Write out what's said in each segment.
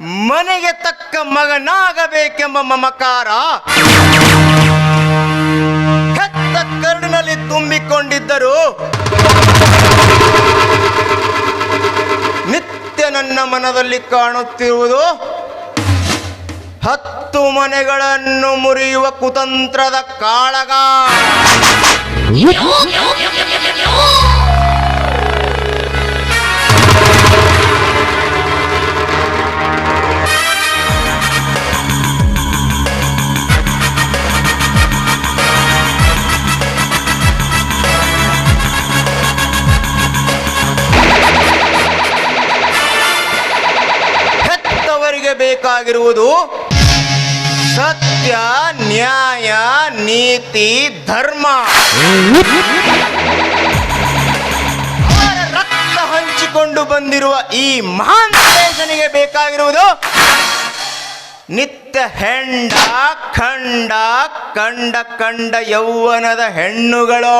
ಮನೆಗೆ ತಕ್ಕ ಮಗನಾಗಬೇಕೆಂಬ ಮಮಕಾರ ಹೆತ್ತ ಕರುಳಿನಲ್ಲಿ ತುಂಬಿಕೊಂಡಿದ್ದರು. ನಿತ್ಯ ನನ್ನ ಮನದಲ್ಲಿ ಕಾಣುತ್ತಿರುವುದು ಹತ್ತು ಮನೆಗಳನ್ನು ಮುರಿಯುವ ಕುತಂತ್ರದ ಕಾಳಗ. ಬೇಕಾಗಿರುವುದು ಸತ್ಯ, ನ್ಯಾಯ, ನೀತಿ, ಧರ್ಮ. ರಕ್ತ ಹಂಚಿಕೊಂಡು ಬಂದಿರುವ ಈ ಮಹಾನ್ ದೇಶನಿಗೆ ಬೇಕಾಗಿರುವುದು ನಿತ್ಯ ಹೆಂಡ, ಖಂಡ, ಕಂಡ ಕಂಡ ಯೌವನದ ಹೆಣ್ಣುಗಳು.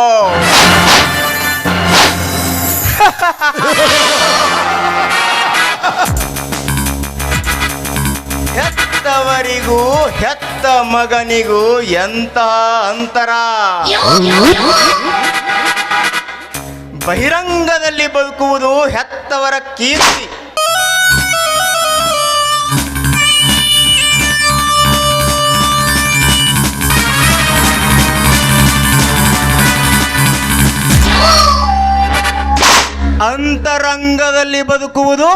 ಹೆತ್ತವರಿಗೂ ಹೆತ್ತ ಮಗನಿಗೂ ಎಂತ ಅಂತರ? ಬಹಿರಂಗದಲ್ಲಿ ಬದುಕುವುದು ಹೆತ್ತವರ ಕೀರ್ತಿ. ಅಂತರಂಗದಲ್ಲಿ ಬದುಕುವುದು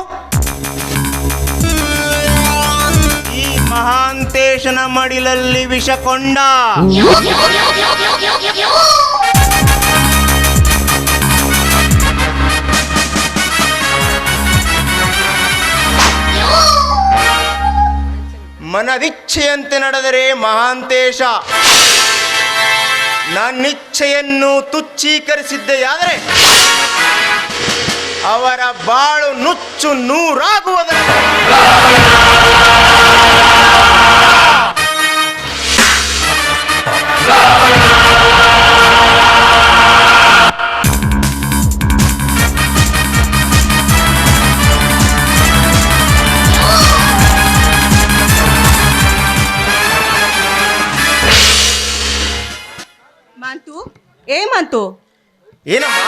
ಮಹಾಂತೇಶನ ಮಡಿಲಲ್ಲಿ ವಿಷಕೊಂಡ. ಮನದಿಚ್ಛೆಯಂತೆ ನಡೆದರೆ ಮಹಾಂತೇಶ. ನನ್ನಿಚ್ಛೆಯನ್ನು ತುಚ್ಛೀಕರಿಸಿದ್ದೆಯಾದರೆ ಅವರ ಬಾಳು ನುಚ್ಚು ನೂರಾಗುವುದರ ಮಾಂತು? ಏ ಮಾಂತು? ಏನಮ್ಮ?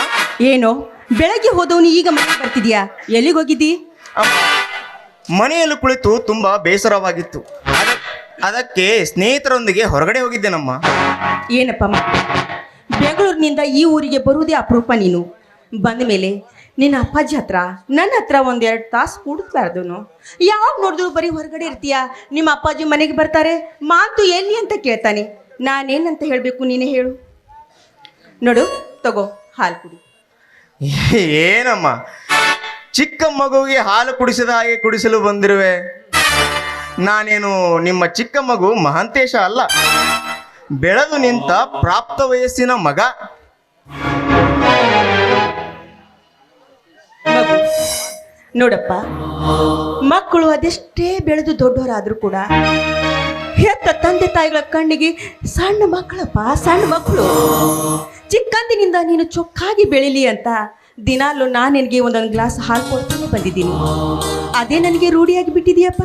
ಏನೋ? ಬೆಳಗ್ಗೆ ಹೋದವನು ಈಗ ಮನೆಗೆ ಬರ್ತಿದ್ಯಾ? ಎಲ್ಲಿಗೆ ಹೋಗಿದ್ದಿ? ಅಮ್ಮ, ಮನೆಯಲ್ಲಿ ಕುಳಿತು ತುಂಬಾ ಬೇಸರವಾಗಿತ್ತು. ಅದ- ಅದಕ್ಕೆ ಸ್ನೇಹಿತರೊಂದಿಗೆ ಹೊರಗಡೆ ಹೋಗಿದ್ದೇನಮ್ಮ? ಏನಪ್ಪ ಬೆಂಗಳೂರಿನಿಂದ ಈ ಊರಿಗೆ ಬರುವುದೇ ಅಪರೂಪ ನೀನು. ಬಂದ ಮೇಲೆ ನಿನ್ನ ಅಪ್ಪಾಜಿ ಹತ್ರ ನನ್ನ ಹತ್ರ ಒಂದೆರಡು ತಾಸು ಕೂಡಿಸ್ಬಾರ್ದು ಯಾವಾಗ ನೋಡಿದ್ರು ಬರೀ ಹೊರಗಡೆ ಇರ್ತೀಯ? ನಿಮ್ಮ ಅಪ್ಪಾಜಿ ಮನೆಗೆ ಬರ್ತಾರೆ? ಮಾತು ಎಲ್ಲಿ ಅಂತ ಕೇಳ್ತಾನೆ. ನಾನೇನಂತ ಹೇಳಬೇಕು ನೀನೇ ಹೇಳು. ನೋಡು ತಗೋ ಹಾಲು ಕುಡಿ. ಏನಮ್ಮ? ಚಿಕ್ಕ ಮಗುವಿಗೆ ಹಾಲು ಕುಡಿಸಿದ ಹಾಗೆ ಕುಡಿಸಲು ಬಂದಿರುವೆ. ನಾನೇನು ನಿಮ್ಮ ಚಿಕ್ಕ ಮಗು ಮಹಾಂತೇಶ ಅಲ್ಲ? ಬೆಳೆದು ನಿಂತ ಪ್ರಾಪ್ತ ವಯಸ್ಸಿನ ಮಗ? ನೋಡಪ್ಪ, ಮಕ್ಕಳು ಅದೆಷ್ಟೇ ಬೆಳೆದು ದೊಡ್ಡವರಾದ್ರೂ ಕೂಡ ಹೆತ್ತ ತಂದೆ ತಾಯಿಗಳ ಕಣ್ಣಿಗೆ ಸಣ್ಣ ಮಕ್ಕಳಪ್ಪ, ಸಣ್ಣ ಮಕ್ಕಳು. ಚಿಕ್ಕಂದಿನಿಂದ ನೀನು ಚೊಕ್ಕಾಗಿ ಬೆಳಿಲಿ ಅಂತ ದಿನಾಲು ನಾನು ನಿನಗೆ ಒಂದೊಂದು ಗ್ಲಾಸ್ ಹಾಲು ಕೊಡ್ತಾನೆ, ಬಂದಿದ್ದೀನಿ. ಅದೇ ನನಗೆ ರೂಢಿಯಾಗಿ ಬಿಟ್ಟಿದೆಯಪ್ಪ.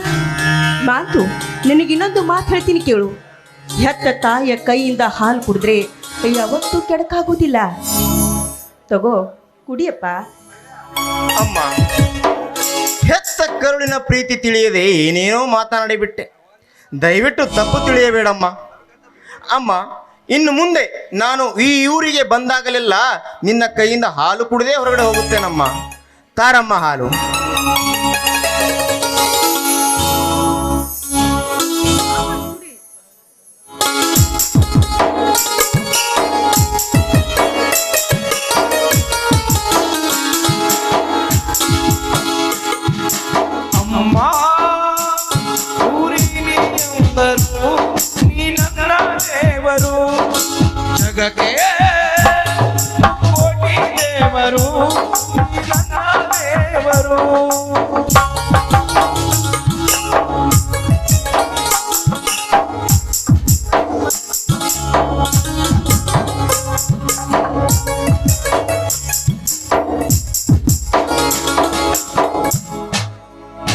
ಮಾತು, ನಿನಗೆ ಇನ್ನೊಂದು ಮಾತು ಹೇಳ್ತೀನಿ ಕೇಳು. ಹೆತ್ತ ತಾಯಿಯ ಕೈಯಿಂದ ಹಾಲು ಕುಡಿದ್ರೆ ಯಾವತ್ತೂ ಕೆಡಕಾಗೋದಿಲ್ಲ. ತಗೋ, ಕುಡಿಯಪ್ಪ. ಅಮ್ಮ, ಹೆತ್ತ ಕರುಳಿನ ಪ್ರೀತಿ ತಿಳಿಯದೆ ಏನೇನೋ ಮಾತನಾಡಿಬಿಟ್ಟೆ. ದಯವಿಟ್ಟು ತಪ್ಪು ತಿಳಿಯಬೇಡಮ್ಮ. ಅಮ್ಮ ಇನ್ನು ಮುಂದೆ ನಾನು ಈ ಊರಿಗೆ ಬಂದಾಗಲೆಲ್ಲ ನಿನ್ನ ಕೈಯಿಂದ ಹಾಲು ಕುಡಿದೇ ಹೊರಗಡೆ ಹೋಗುತ್ತೇನಮ್ಮ. ತಾರಮ್ಮ ಹಾಲು.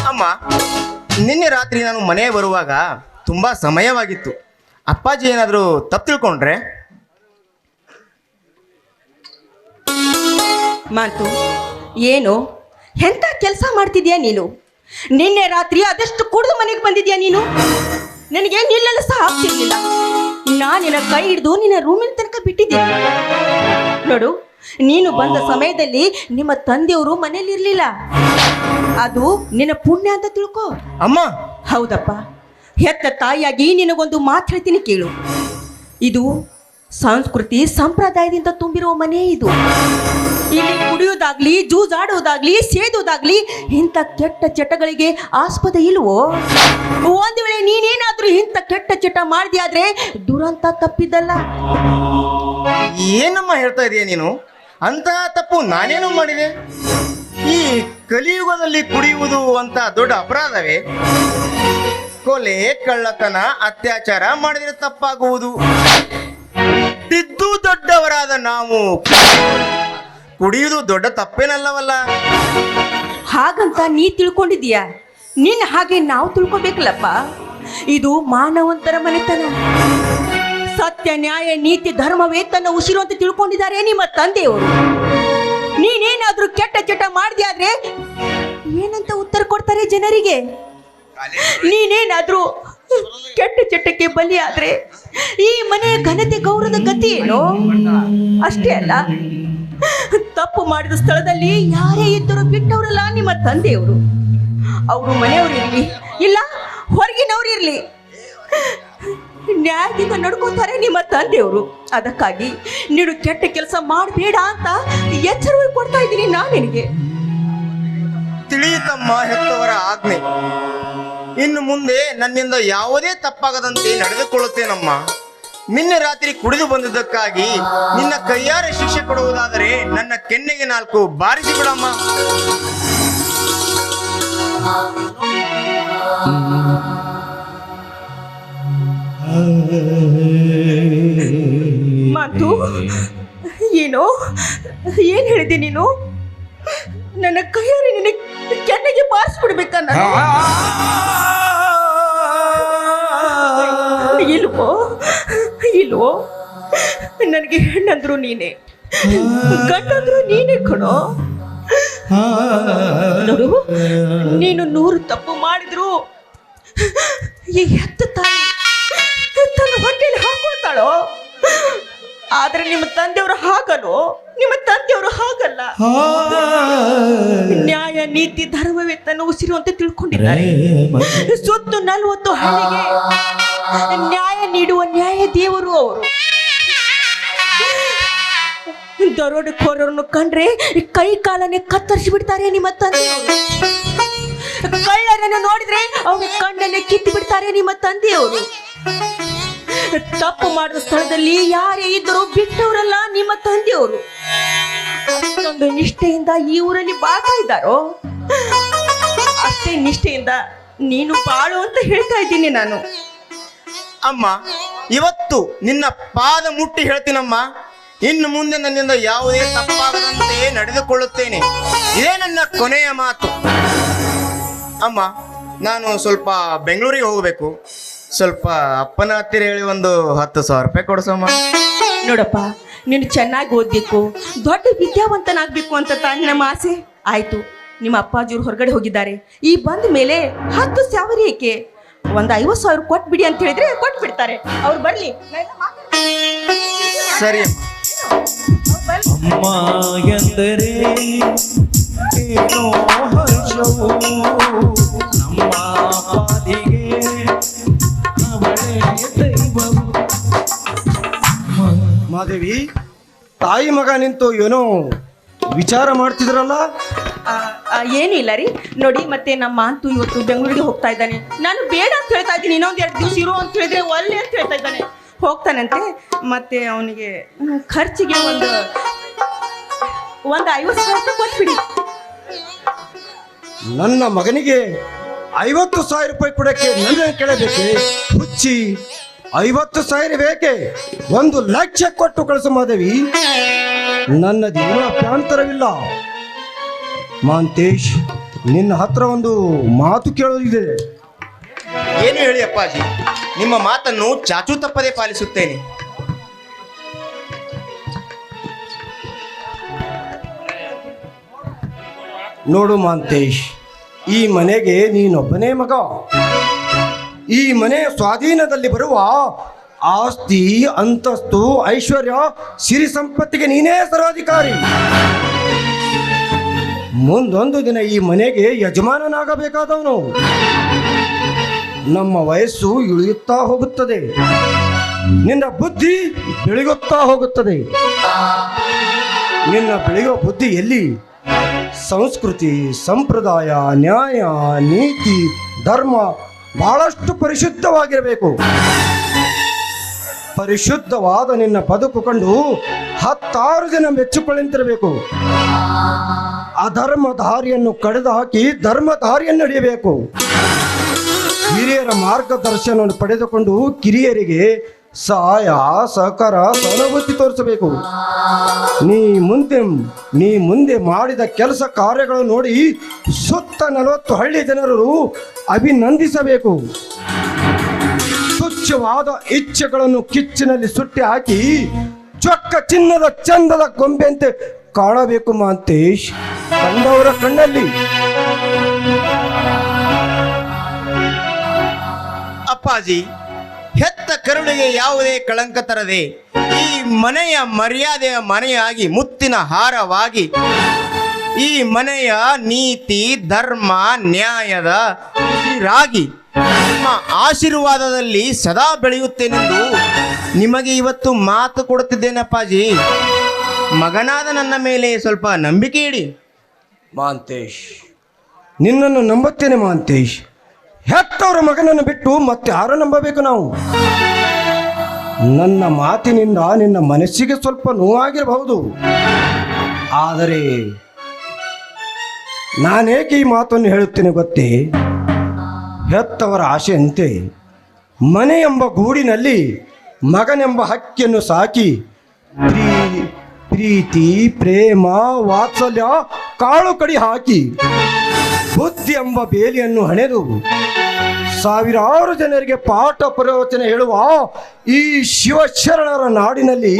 ಅಮ್ಮ ನಿನ್ನೆ ರಾತ್ರಿ ನಾನು ಮನೆಗೆ ಬರುವಾಗ ತುಂಬ ಸಮಯವಾಗಿತ್ತು. ಅಪ್ಪಾಜಿ ಏನಾದರೂ ತಪ್ಪು ತಿಳ್ಕೊಂಡ್ರೆ? ಮಾತು ಏನು? ಎಂತ ಕೆಲಸ ಮಾಡ್ತಿದ್ಯಾ ನೀನು? ನಿನ್ನೆ ರಾತ್ರಿ ಅದೆಷ್ಟು ಕುಡಿದು ಮನೆಗೆ ಬಂದಿದ್ಯಾ ನೀನು? ನನಗೆ ನಿಲ್ಲಲು ಸಹ ಆಗ್ತಿರ್ಲಿಲ್ಲ. ನಾನು ನಿನ್ನ ಕೈ ಹಿಡಿದು ನಿನ್ನ ರೂಮಿನ ತನಕ ಬಿಟ್ಟಿದ್ದೀನಿ ನೋಡು ನೀನು ಬಂದ ಸಮಯದಲ್ಲಿ ನಿಮ್ಮ ತಂದೆಯವರು ಮನೇಲಿ ಇರಲಿಲ್ಲ. ಅದು ನಿನ್ನ ಪುಣ್ಯ ಅಂತ ತಿಳ್ಕೊ. ಅಮ್ಮ! ಹೌದಪ್ಪ. ಹೆತ್ತ ತಾಯಿಯಾಗಿ ನಿನಗೊಂದು ಮಾತು ಹೇಳ್ತೀನಿ ಕೇಳು. ಇದು ಸಂಸ್ಕೃತಿ ಸಂಪ್ರದಾಯದಿಂದ ತುಂಬಿರುವ ಮನೆ ಇದು. ಇಲ್ಲಿ ಕುಡಿಯೋದಾಗ್ಲಿ ಜೂಜಾಡೋದಾಗ್ಲಿ ಸೇದೋದಾಗ್ಲಿ ಇಂಥ ಕೆಟ್ಟ ಚಟಗಳಿಗೆ ಆಸ್ಪದ ಇಲ್ವೋ? ಒಂದು ವೇಳೆ ನೀನೇನಾದ್ರೂ ಇಂಥ ಕೆಟ್ಟ ಚಟ ಮಾಡಿದ್ಯಾದ್ರೆ ದುರಂತ ತಪ್ಪಿದ್ದಲ್ಲ? ಏನಮ್ಮ ಹೇಳ್ತಾ ಇದೀಯ ನೀನು? ಅಂತಹ ತಪ್ಪು ನಾನೇನು ಮಾಡಿದೆ? ಈ ಕಲಿಯುಗದಲ್ಲಿ ಕುಡಿಯುವುದು ಅಂತ ದೊಡ್ಡ ಅಪರಾಧವೇ? ಕೊಲೆ, ಕಳ್ಳತನ, ಅತ್ಯಾಚಾರ ಮಾಡಿದರೆ ತಪ್ಪಾಗುವುದು. ಇದ್ದು ದೊಡ್ಡವರಾದ ನಾವು ಕುಡಿಯುವುದು ದೊಡ್ಡ ತಪ್ಪೇನಲ್ಲವಲ್ಲ? ಹಾಗಂತ ನೀ ತಿಳ್ಕೊಂಡಿದೀಯ ನಿನ್ನ ಹಾಗೆ ನಾವು ತಿಳ್ಕೊಬೇಕಲ್ಲಪ್ಪ? ಇದು ಮಾನವಂತರ ಮನೆತನ. ಸತ್ಯ, ನ್ಯಾಯ, ನೀತಿ, ಧರ್ಮವೇ ತನ್ನ ಉಸಿರು ಅಂತ ತಿಳ್ಕೊಂಡಿದ್ದಾರೆ ನಿಮ್ಮ ತಂದೆಯವರು. ನೀನೇನಾದ್ರೂ ಕೆಟ್ಟ ಚಟ ಮಾಡಿದ್ಯಾದ್ರೆ ಏನಂತ ಉತ್ತರ ಕೊಡ್ತಾರೆ ಜನರಿಗೆ? ನೀನೇನಾದ್ರೂ ಕೆಟ್ಟ ಚಟಕ್ಕೆ ಬಲಿಯಾದ್ರೆ ಈ ಮನೆಯ ಘನತೆ ಗೌರವದ ಗತಿ ಏನು? ಅಷ್ಟೇ ಅಲ್ಲ ತಪ್ಪು ಮಾಡಿದ ಸ್ಥಳದಲ್ಲಿ ಯಾರೇ ಇದ್ದರೂ ಬಿಟ್ಟವರಲ್ಲ ನಿಮ್ಮ ತಂದೆಯವರು. ಅವರು ಮನೆಯವ್ರು ಇರಲಿ, ಇಲ್ಲ, ಹೊರಗಿನವ್ರು ಇರಲಿ. ನ್ಯಾಯದಿಂದ ನಡ್ಕೋತಾರೆ ನಿಮ್ಮ ತಂದೆಯವರು. ಅದಕ್ಕಾಗಿ ನೀನು ಕೆಟ್ಟ ಕೆಲಸ ಮಾಡಬೇಡ ಅಂತ ಎಚ್ಚರ ಕೊಡ್ತಾ ಇದ್ದೀನಿ ನಾನು ನಿನಗೆ. ತಿಳಿಯಿತಮ್ಮ ಹೆತ್ತವರ ಆಜ್ಞೆ. ಇನ್ನು ಮುಂದೆ ನನ್ನಿಂದ ಯಾವುದೇ ತಪ್ಪಾಗದಂತೆ ನಡೆದುಕೊಳ್ಳುತ್ತೇನಮ್ಮ. ನಿನ್ನೆ ರಾತ್ರಿ ಕುಡಿದು ಬಂದದಕ್ಕಾಗಿ ನಿನ್ನ ಕೈಯಾರೆ ಶಿಕ್ಷೆ ಕೊಡುವುದಾದರೆ ನನ್ನ ಕೆನ್ನೆಗೆ ನಾಲ್ಕು ಬಾರಿಸಿ ಬಿಡಮ್ಮ ಮಾತು ಏನು ಏನು ಹೇಳಿದೆ ನೀನು? ನನ್ನ ಕೈಯಾರೆ ನಿನ್ನ ಕೆನ್ನೆಗೆ ಬಾರಿಸ್ಬಿಡ್ಬೇಕ ನಾನು ಇಲ್ವೋ? ಇಲ್ವೋ ನನಗೆ ಹೆಣ್ಣಂದ್ರು ನೀನೆ. ಗಂಡಂದ್ರು ನೀನೇ ಕಣೋ. ನೋಡು ನೀನು ನೂರು ತಪ್ಪು ಮಾಡಿದ್ರು. ಈ ಹೆತ್ತ ತಾಯಿ ತನ್ನ ಹೊಟ್ಟೆಯಲ್ಲಿ ಹಾಕೊಳ್ತಾಳೋ? ಆದ್ರೆ ನಿಮ್ಮ ತಂದೆಯವರು ಹಾಗಲು ನಿಮ್ಮ ತಂದೆಯವರು ಹಾಗಲ್ಲ. ನ್ಯಾಯ ನೀತಿ ಧರ್ಮವೇ ತನ್ನ ಉಸಿರು ಅಂತ ತಿಳ್ಕೊಂಡಿದ್ದಾರೆ. ಸುತ್ತು ನಲ್ವತ್ತು ಹಳ್ಳಿಗೆ ನ್ಯಾಯ ನೀಡುವ ನ್ಯಾಯ ದೇವರು ಅವರು. ದರೋಡೆಕೋರರನ್ನು ಕಂಡ್ರೆ ಕೈ ಕಾಲನ್ನೇ ಕತ್ತರಿಸಿ ಬಿಡ್ತಾರೆ ನಿಮ್ಮ ತಂದೆ ಕಳ್ಳರನ್ನು ನೋಡಿದ್ರೆ ಅವ್ರ ಕಣ್ಣನ್ನೇ ಕಿತ್ತು ಬಿಡ್ತಾರೆ ನಿಮ್ಮ ತಂದೆಯವರು ತಪ್ಪು ಮಾಡಿದ ಸ್ಥಳದಲ್ಲಿ ಯಾರೇ ಇದ್ದರೂ ಬಿಟ್ಟವರಲ್ಲ ನಿಮ್ಮ ತಂದೆಯವರು ಅಷ್ಟೊಂದು ನಿಷ್ಠೆಯಿಂದ ಈ ಊರಲ್ಲಿ ಬಾಳ್ತಾ ಇದ್ದಾರೋ? ಅಷ್ಟೇ ನಿಷ್ಠೆಯಿಂದ ನೀನು ಬಾಳು ಅಂತ ಹೇಳ್ತಾ ಇದ್ದೀನಿ ನಾನು. ಅಮ್ಮ, ಇವತ್ತು ನಿನ್ನ ಪಾದ ಮುಟ್ಟಿ ಹೇಳ್ತೀನಮ್ಮ. ಇನ್ನು ಮುಂದೆ ನನ್ನಿಂದ ಯಾವುದೇ ತಪ್ಪಾಗದಂತೆ ನಡೆದುಕೊಳ್ಳುತ್ತೇನೆ. ಇದೇ ನನ್ನ ಕೊನೆಯ ಮಾತು. ಅಮ್ಮ, ನಾನು ಸ್ವಲ್ಪ ಬೆಂಗಳೂರಿಗೆ ಹೋಗಬೇಕು. ಸ್ವಲ್ಪ ಅಪ್ಪನ ಹತ್ತಿರ ಹೇಳಿ ಒಂದು ಹತ್ತು ಸಾವಿರ ರೂಪಾಯಿ ಕೊಡ್ಸಮ್ಮ. ನೋಡಪ್ಪ, ನೀನು ಚೆನ್ನಾಗಿ ಓದಬೇಕು. ದೊಡ್ಡ ವಿದ್ಯಾವಂತನಾಗಬೇಕು ಅಂತ ತಾನೇ ನಮ್ಮ ಆಸೆ. ಆಯಿತು, ನಿಮ್ಮ ಅಪ್ಪಾಜಿಯವ್ರು ಹೊರಗಡೆ ಹೋಗಿದ್ದಾರೆ. ಈ ಬಂದ ಮೇಲೆ ಹತ್ತು ಸಾವಿರ ಏಕೆ? ಒಂದು ಐವತ್ತು ಸಾವಿರ ಕೊಟ್ಬಿಡಿ ಅಂತ ಹೇಳಿದ್ರೆ ಕೊಟ್ಬಿಡ್ತಾರೆ. ಅವ್ರು ಬರಲಿ. ಸರಿ. ಅಮ್ಮ ಅಮ್ಮ ಎಂದರೆ ಏನೋ ಹರ್ಷವು. ನಮ್ಮ ಪಾದಿಗೆ ಅವಳೇ ದೈವವು. ಮಾದೇವಿ ತಾಯಿ ಮಗ ನಿಂತು ಏನೋ ವಿಚಾರ ಮಾಡ್ತಿದ್ರಲ್ಲ? ಏನೂ ಇಲ್ಲ ರೀ. ನೋಡಿ, ಮತ್ತೆ ನಮ್ಮ ಅಂತೂ ಇವತ್ತು ಬೆಂಗಳೂರಿಗೆ ಹೋಗ್ತಾ ಇದ್ದಾನೆ. ನಾನು ಬೇಡ ಅಂತ ಹೇಳ್ತಾ ಇದ್ದೀನಿ, ಇನ್ನೊಂದು ಎರಡು ದಿವಸ ಇರು ಅಂತ ಹೇಳಿದ್ರೆ ಒಳ್ಳೆ ಅಂತ ಹೇಳ್ತಾ ಇದ್ದಾನೆ. ಹೋಗ್ತಾನಂತೆ, ಮತ್ತೆ ಅವನಿಗೆ ಖರ್ಚಿಗೆ ಒಂದು ಒಂದು ಐವತ್ತು ಸಾವಿರ ರೂಪಾಯಿ ಕೊಟ್ಬಿಡಿ. ನನ್ನ ಮಗನಿಗೆ ಐವತ್ತು ಸಾವಿರ ರೂಪಾಯಿ ಕೊಡಕ್ಕೆ ನನ್ನ ಕೇಳಬೇಕೆ? ಹುಚ್ಚಿ, ಐವತ್ತು ಸಾವಿರ ಬೇಕೆ? ಒಂದು ಲಕ್ಷ ಕೊಟ್ಟು ಕಳಿಸು ಮಾದೇವಿ. ನನ್ನದೇನೋ ಅಭ್ಯಂತರವಿಲ್ಲ ಮಾಂತೇಶ್ ನಿನ್ನ ಹತ್ರ ಒಂದು ಮಾತು ಕೇಳೋದಿದೆ. ಏನು ಹೇಳಿ ಅಪ್ಪಾಜಿ? ನಿಮ್ಮ ಮಾತನ್ನು ಚಾಚು ತಪ್ಪದೆ ಪಾಲಿಸುತ್ತೇನೆ. ನೋಡು ಮಾಂತೇಶ್ ಈ ಮನೆಗೆ ನೀನೊಬ್ಬನೇ ಮಗ. ಈ ಮನೆಯ ಸ್ವಾಧೀನದಲ್ಲಿ ಬರುವ ಆಸ್ತಿ ಅಂತಸ್ತು ಐಶ್ವರ್ಯ ಸಿರಿ ಸಂಪತ್ತಿಗೆ ನೀನೇ ಸರ್ವಾಧಿಕಾರಿ ಮುಂದೊಂದು ದಿನ ಈ ಮನೆಗೆ ಯಜಮಾನನಾಗಬೇಕಾದವನು. ನಮ್ಮ ವಯಸ್ಸು ಇಳಿಯುತ್ತಾ ಹೋಗುತ್ತದೆ. ನಿನ್ನ ಬುದ್ಧಿ ಬೆಳಗುತ್ತಾ ಹೋಗುತ್ತದೆ. ನಿನ್ನ ಬೆಳೆಯುವ ಬುದ್ಧಿ ಎಲ್ಲಿ? ಸಂಸ್ಕೃತಿ, ಸಂಪ್ರದಾಯ, ನ್ಯಾಯ, ನೀತಿ, ಧರ್ಮ ಬಹಳಷ್ಟು ಪರಿಶುದ್ಧವಾಗಿರಬೇಕು. ಪರಿಶುದ್ಧವಾದ ನಿನ್ನ ಬದುಕು ಕಂಡು ಹತ್ತಾರು ಜನ ಮೆಚ್ಚಿಕೊಳ್ಳುತ್ತಿರಬೇಕು ಅಧರ್ಮ ದಾರಿಯನ್ನು ಕಡಿದು ಹಾಕಿ ಧರ್ಮ ದಾರಿಯನ್ನು ನಡೆಯಬೇಕು. ಹಿರಿಯರ ಮಾರ್ಗದರ್ಶನವನ್ನು ಪಡೆದುಕೊಂಡು ಕಿರಿಯರಿಗೆ ಸಹಾಯ, ಸಹಕಾರ ಸಹಾನುಭೂತಿ ತೋರಿಸಬೇಕು. ನೀ ಮುಂದೆ ನೀ ಮುಂದೆ ಮಾಡಿದ ಕೆಲಸ ಕಾರ್ಯಗಳು ನೋಡಿ ಸುತ್ತ ನಲವತ್ತು ಹಳ್ಳಿ ಜನರು ಅಭಿನಂದಿಸಬೇಕು. ಸ್ವಚ್ಛವಾದ ಇಚ್ಛೆಗಳನ್ನು ಕಿಚ್ಚಿನಲ್ಲಿ ಸುಟ್ಟಿ ಹಾಕಿ, ಚೊಕ್ಕ ಚಿನ್ನದ ಚಂದದ ಗೊಂಬೆಯಂತೆ ಕಾಣಬೇಕು ಮಾಂತೇಶ್ ಕಂಡವರ ಕಣ್ಣಲ್ಲಿ. ಅಪ್ಪಾಜಿ, ಹೆತ್ತ ಕರುಳಿಗೆ ಯಾವುದೇ ಕಳಂಕ ತರದೆ ಈ ಮನೆಯ ಮರ್ಯಾದೆಯ ಮನೆಯಾಗಿ, ಮುತ್ತಿನ ಹಾರವಾಗಿ, ಈ ಮನೆಯ ನೀತಿ, ಧರ್ಮ, ನ್ಯಾಯದ ರಾಗಿ ನಿಮ್ಮ ಆಶೀರ್ವಾದದಲ್ಲಿ ಸದಾ ಬೆಳೆಯುತ್ತೇನೆಂದು ನಿಮಗೆ ಇವತ್ತು ಮಾತು ಕೊಡುತ್ತಿದ್ದೇನಪ್ಪಾಜಿ ಮಗನಾದ ನನ್ನ ಮೇಲೆ ಸ್ವಲ್ಪ ನಂಬಿಕೆ ಇಡಿ. ಮಾಂತೇಶ್. ನಿನ್ನನ್ನು ನಂಬುತ್ತೇನೆ ಮಾಂತೇಶ್. ಹೆತ್ತವರ ಮಗನನ್ನು ಬಿಟ್ಟು ಮತ್ತೆ ಯಾರು ನಂಬಬೇಕು ನಾವು? ನನ್ನ ಮಾತಿನಿಂದ ನಿನ್ನ ಮನಸ್ಸಿಗೆ ಸ್ವಲ್ಪ ನೋವಾಗಿರಬಹುದು. ಆದರೆ ನಾನೇಕೆ ಈ ಮಾತನ್ನು ಹೇಳುತ್ತೇನೆ ಗೊತ್ತೇ? ಹೆತ್ತವರ ಆಶೆಯಂತೆ ಮನೆ ಎಂಬ ಗೂಡಿನಲ್ಲಿ ಮಗನೆಂಬ ಹಕ್ಕಿಯನ್ನು ಸಾಕಿ ಪ್ರೀ- ಪ್ರೀತಿ, ಪ್ರೇಮ, ವಾತ್ಸಲ್ಯ, ಕಾಳು ಕಡಿ ಹಾಕಿ ಬುದ್ಧಿ ಎಂಬ ಬೇಲಿಯನ್ನು ಹಣೆದು ಸಾವಿರಾರು ಜನರಿಗೆ ಪಾಠ ಪ್ರವಚನ ಹೇಳುವ ಈ ಶಿವಶರಣರ ನಾಡಿನಲ್ಲಿ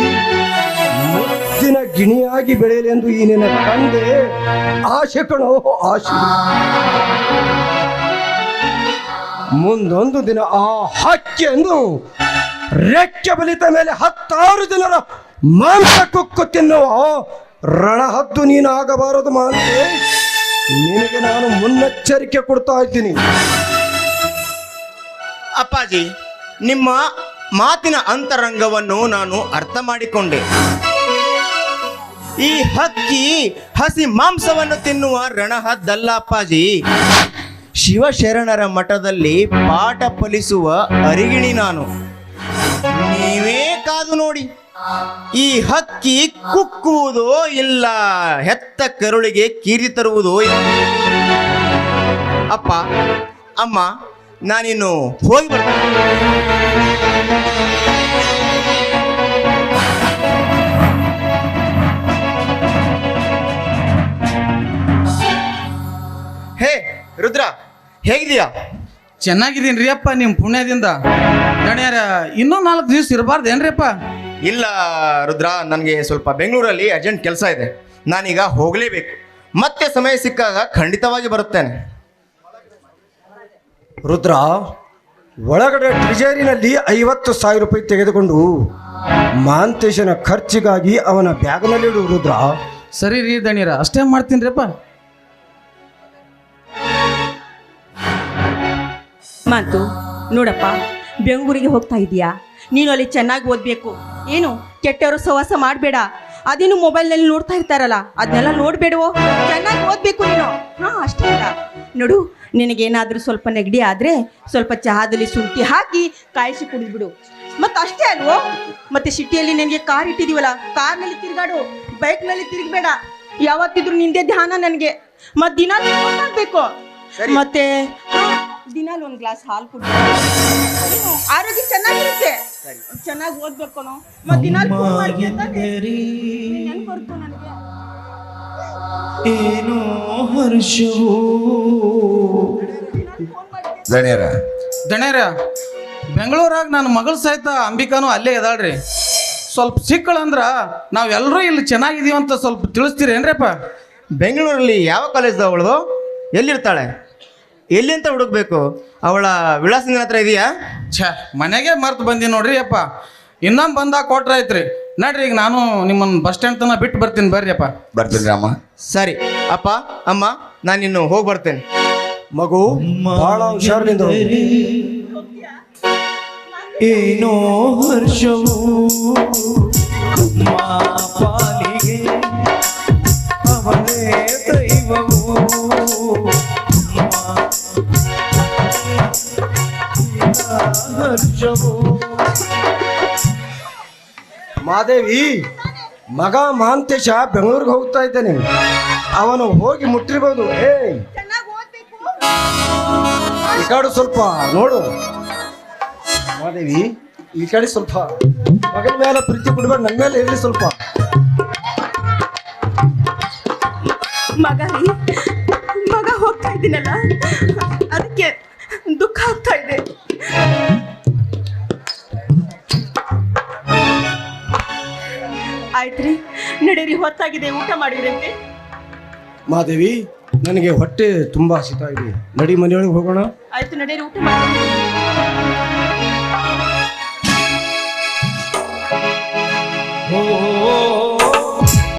ಮುತ್ತಿನ ಗಿಣಿಯಾಗಿ ಬೆಳೆಯಲೆಂದು ಈ ನಿನ್ನ ತಂದೆ ಆಶೆ ಕಣೋ, ಆಶೆ. ಮುಂದೊಂದು ದಿನ ಆ ಹಕ್ಕಿಯನ್ನು ರೆಕ್ಕೆ ಬಲಿತ ಮೇಲೆ ಹತ್ತಾರು ಜನರ ಮಾಂಸ ಕುಕ್ಕು ತಿನ್ನುವ ರಣಹದ್ದು ನೀನಾಗಬಾರದು ಮಾಂತೆ ನಿನಗೆ ನಾನು ಮುನ್ನೆಚ್ಚರಿಕೆ ಕೊಡ್ತಾ ಇದ್ದೀನಿ. ಅಪ್ಪಾಜಿ, ನಿಮ್ಮ ಮಾತಿನ ಅಂತರಂಗವನ್ನು ನಾನು ಅರ್ಥ ಮಾಡಿಕೊಂಡೆ. ಈ ಹಕ್ಕಿ ಹಸಿ ಮಾಂಸವನ್ನು ತಿನ್ನುವ ರಣಹದ್ದಲ್ಲ ಅಪ್ಪಾಜಿ. ಶಿವಶರಣರ ಮಠದಲ್ಲಿ ಪಾಠ ಫಲಿಸುವ ಅರಿಗಿಣಿ ನಾನು. ನೀವೇ ಕಾದು ನೋಡಿ. ಈ ಹಕ್ಕಿ ಕುಕ್ಕುವುದೋ ಇಲ್ಲ, ಹೆತ್ತ ಕರುಳಿಗೆ ಕೀರಿ ತರುವುದೋ ಅಪ್ಪ, ಅಮ್ಮ, ನಾನಿನ್ನು ಹೋಗಿ ಬರ್ತೇನೆ. ಹೇ, ರುದ್ರ ಹೇಗಿದೆಯಾ ಚೆನ್ನಾಗಿದ್ದೀನಿ ರೀ ಅಪ್ಪ ನಿಮ್ಮ ಪುಣ್ಯದಿಂದ. ಗಣ್ಯರ, ಇನ್ನೂ ನಾಲ್ಕು ದಿವಸ ಇರಬಾರ್ದೇನ್ರಿಪ್ಪ ಇಲ್ಲ ರುದ್ರ ನನಗೆ ಸ್ವಲ್ಪ ಬೆಂಗಳೂರಲ್ಲಿ ಅರ್ಜೆಂಟ್ ಕೆಲಸ ಇದೆ. ನಾನೀಗ ಹೋಗಲೇಬೇಕು. ಮತ್ತೆ ಸಮಯ ಸಿಕ್ಕಾಗ ಖಂಡಿತವಾಗಿ ಬರುತ್ತೇನೆ. ರುದ್ರ ಒಳಗಡೆ ಟ್ರಿಜರಿನಲ್ಲಿ ಐವತ್ತು ಸಾವಿರ ರೂಪಾಯಿ ತೆಗೆದುಕೊಂಡು ಮಾಂತೇಶನ ಖರ್ಚಿಗಾಗಿ ಅವನ ಬ್ಯಾಗ್ನಲ್ಲಿ ಇಡು ರುದ್ರ. ಸರಿ ರೀ ದಣಿರ ಅಷ್ಟೇ ಮಾಡ್ತೀನಿ ರೀಪ್ಪ ಮಾತು ನೋಡಪ್ಪ ಬೆಂಗಳೂರಿಗೆ ಹೋಗ್ತಾ ಇದೀಯಾ? ನೀನು ಅಲ್ಲಿ ಚೆನ್ನಾಗಿ ಓದಬೇಕು. ಏನು ಕೆಟ್ಟವರು ಸಹವಾಸ ಮಾಡಬೇಡ. ಅದೇನು ಮೊಬೈಲ್ನಲ್ಲಿ ನೋಡ್ತಾ ಇರ್ತಾರಲ್ಲ ಅದನ್ನೆಲ್ಲ ನೋಡಬೇಡವೋ? ಚೆನ್ನಾಗಿ ಓದಬೇಕು ನೀನು. ಹಾಂ ಅಷ್ಟೇ ಅಲ್ಲ. ನೋಡು ನಿನಗೇನಾದರೂ ಸ್ವಲ್ಪ ನೆಗಡಿ ಆದರೆ ಸ್ವಲ್ಪ ಚಹಾದಲ್ಲಿ ಶುಂಠಿ ಹಾಕಿ ಕಾಯಿಸಿ ಕುಡಿದ್ಬಿಡು. ಮತ್ತು ಅಷ್ಟೇ ಅಲ್ವೋ? ಮತ್ತು ಸಿಟಿಯಲ್ಲಿ ನಿನಗೆ ಕಾರ್ ಇಟ್ಟಿದೀವಲ್ಲ ಕಾರ್ನಲ್ಲಿ ತಿರುಗಾಡು. ಬೈಕ್ನಲ್ಲಿ ತಿರುಗಬೇಡ. ಯಾವತ್ತಿದ್ರು ನಿಂದೇ ಧ್ಯಾನ ನನಗೆ. ಮತ್ತು ದಿನ ಬೇಕು ಮಾಡಬೇಕು ಮತ್ತೆ ದಿನಾಲು ಒಂದು ಗ್ಲಾಸ್ ಹಾಲು ಕುಡಿ ಆರೋಗ್ಯ ಚೆನ್ನಾಗಿರುತ್ತೆ. ಚೆನ್ನಾಗಿ ಓದ್ಬೇಕು ಮತ್ತೆ ನನಗೆ. ಏನೋ ಹರ್ಷವೋ. ದಣಿಯರ? ದಣ್ಯಾರ ಬೆಂಗಳೂರಾಗ ನನ್ನ ಮಗಳು ಸಹಿತ ಅಂಬಿಕಾನು ಅಲ್ಲೇ ಇದಾಳ್ರಿ ಸ್ವಲ್ಪ ಸಿಕ್ಕಳಂದ್ರ ನಾವೆಲ್ಲರೂ ಇಲ್ಲಿ ಚೆನ್ನಾಗಿದೀವಿ ಅಂತ ಸ್ವಲ್ಪ ತಿಳಿಸ್ತೀರೇನ್ರಪ್ಪ? ಬೆಂಗಳೂರಲ್ಲಿ ಯಾವ ಕಾಲೇಜ್ ಅವಳದು? ಎಲ್ಲಿರ್ತಾಳೆ? ಎಲ್ಲಿ ಅಂತ ಹುಡುಕ್ಬೇಕು? ಅವಳ ವಿಳಾಸ ನಿನ್ನ ಹತ್ರ ಇದೆಯಾ? ಛ ಮನೆಗೆ ಮರ್ತು ಬಂದಿ ನೋಡ್ರಿ ಅಪ್ಪ. ಇನ್ನೊಂದು ಬಂದಾಗ ಕೊಟ್ರೆ ಐತ್ರಿ. ನಡ್ರಿ ಈಗ ನಾನು ನಿಮ್ಮನ್ನು ಬಸ್ ಸ್ಟ್ಯಾಂಡ್ ತನಕ ಬಿಟ್ಟು ಬರ್ತೀನಿ ಬರ್ರಿ ಅಪ್ಪ. ಬರ್ತೀನಿ ಅಮ್ಮ. ಸರಿ. ಅಪ್ಪ ಅಮ್ಮ ನಾನು ಇನ್ನು ಹೋಗಿ ಬರ್ತೇನೆ. ಮಗು ಬಹಳ ಹುಷಾರಿನಿಂದ. ಏನೋ ಹರ್ಷವು ಅಮ್ಮ ಮಾದೇವಿ ಮಗ ಮಹಾಂತೇಶ ಬೆಂಗಳೂರಿಗೆ ಹೋಗ್ತಾ ಇದ್ದಾನೆ. ಅವನು ಹೋಗಿ ಮುಟ್ಟಿರ್ಬೋದು. ಏ ಈ ಕಡೆ ಸ್ವಲ್ಪ ನೋಡು. ಮಾದೇವಿ ಈ ಕಡೆ ಸ್ವಲ್ಪ ಮಗನ ಮೇಲೆ ಪ್ರೀತಿ ಕೊಡ್ಬೇಡ ನನ್ನ ಮೇಲೆ ಇರಲಿ ಸ್ವಲ್ಪ. ಮಗ ಮಗ ಹೋಗ್ತಾ ಇದ್ದೀನಲ್ಲ? ನಡೀರಿ ಹೊತ್ತಾಗಿದೆ ಊಟ ಮಾಡಿದ್ರಂತೆ? ಮಾದೇವಿ ನನಗೆ ಹೊಟ್ಟೆ ತುಂಬಾ ಹಸಿತಾ ಇದೆ. ನಡಿ ಮನೆಯೊಳಗೆ ಹೋಗೋಣ. ಆಯ್ತು ನಡೀರಿ ಊಟ ಮಾಡಿ